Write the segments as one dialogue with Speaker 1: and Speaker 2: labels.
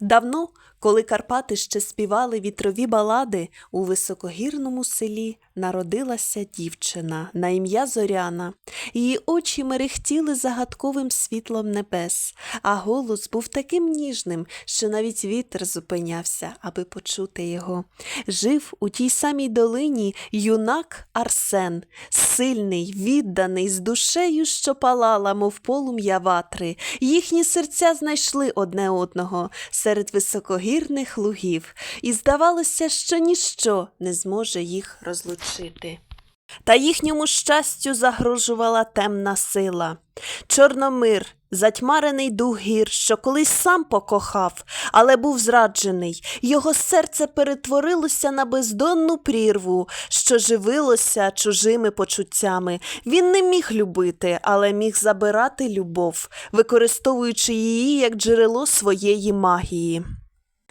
Speaker 1: Давно, коли Карпати ще співали вітрові балади, у високогірному селі народилася дівчина на ім'я Зоряна. Її очі мерехтіли загадковим світлом небес, а голос був таким ніжним, що навіть вітер зупинявся, аби почути його. Жив у тій самій долині юнак Арсен, сильний, відданий, з душею, що палала, мов полум'я ватри. Їхні серця знайшли одне одного серед високогірних лугів, і здавалося, що ніщо не зможе їх розлучити. Та їхньому щастю загрожувала темна сила. Чорномир, затьмарений дух гір, що колись сам покохав, але був зраджений. Його серце перетворилося на бездонну прірву, що живилося чужими почуттями. Він не міг любити, але міг забирати любов, використовуючи її як джерело своєї магії.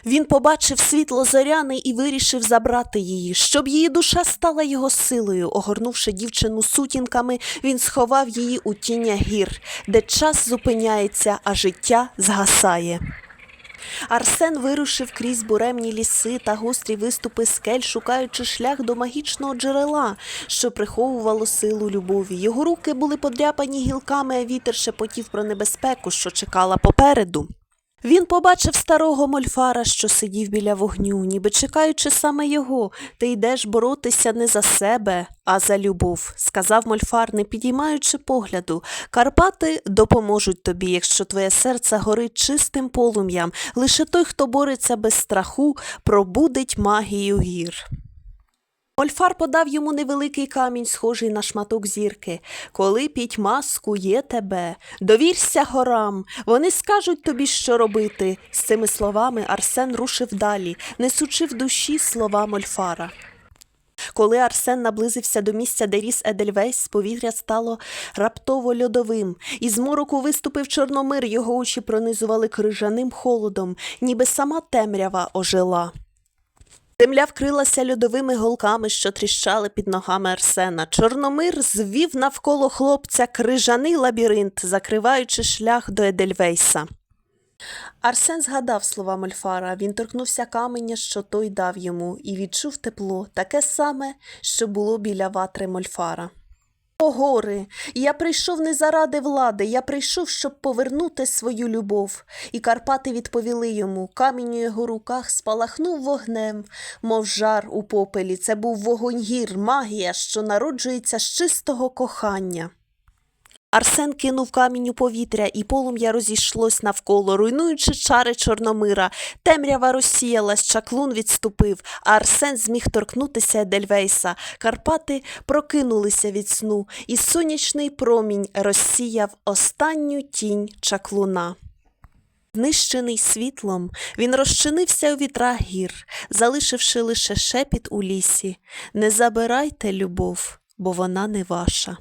Speaker 1: Він побачив світло зоряни і вирішив забрати її, щоб її душа стала його силою. Огорнувши дівчину сутінками, він сховав її у тіння гір, де час зупиняється, а життя згасає. Арсен вирушив крізь буремні ліси та гострі виступи скель, шукаючи шлях до магічного джерела, що приховувало силу любові. Його руки були подряпані гілками, а вітер шепотів про небезпеку, що чекала попереду. Він побачив старого мольфара, що сидів біля вогню, ніби чекаючи саме його. Ти йдеш боротися не за себе, а за любов, сказав мольфар, не підіймаючи погляду. Карпати допоможуть тобі, якщо твоє серце горить чистим полум'ям. Лише той, хто бореться без страху, пробудить магію гір. Мольфар подав йому невеликий камінь, схожий на шматок зірки. Коли пітьма скує тебе, довірся горам, вони скажуть тобі, що робити. З цими словами Арсен рушив далі, несучи в душі слова Мольфара. Коли Арсен наблизився до місця, де ріс Едельвейс, повітря стало раптово льодовим. Із мороку виступив чорномир, його очі пронизували крижаним холодом, ніби сама темрява ожила. Земля вкрилася льодовими голками, що тріщали під ногами Арсена. Чорномир звів навколо хлопця крижаний лабіринт, закриваючи шлях до Едельвейса. Арсен згадав слова Мольфара. Він торкнувся каменя, що той дав йому, і відчув тепло, таке саме, що було біля ватри Мольфара. О, гори! Я прийшов не заради влади, я прийшов, щоб повернути свою любов. І Карпати відповіли йому. Камінь у його руках спалахнув вогнем, мов жар у попелі. Це був вогонь гір, магія, що народжується з чистого кохання. Арсен кинув камінь у повітря, і полум'я розійшлось навколо, руйнуючи чари Чорномира. Темрява розсіялась, чаклун відступив, а Арсен зміг торкнутися Едельвейса. Карпати прокинулися від сну, і сонячний промінь розсіяв останню тінь чаклуна. Знищений світлом, він розчинився у вітрах гір, залишивши лише шепіт у лісі. Не забирайте любов, бо вона не ваша.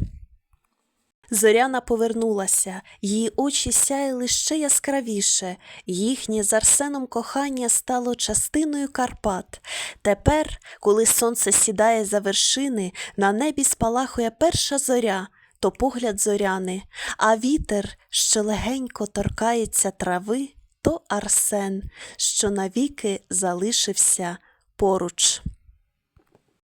Speaker 1: Зоряна повернулася, її очі сяяли ще яскравіше, їхнє з Арсеном кохання стало частиною Карпат. Тепер, коли сонце сідає за вершини, на небі спалахує перша зоря, то погляд зоряни, а вітер, що легенько торкається трави, то Арсен, що навіки залишився поруч.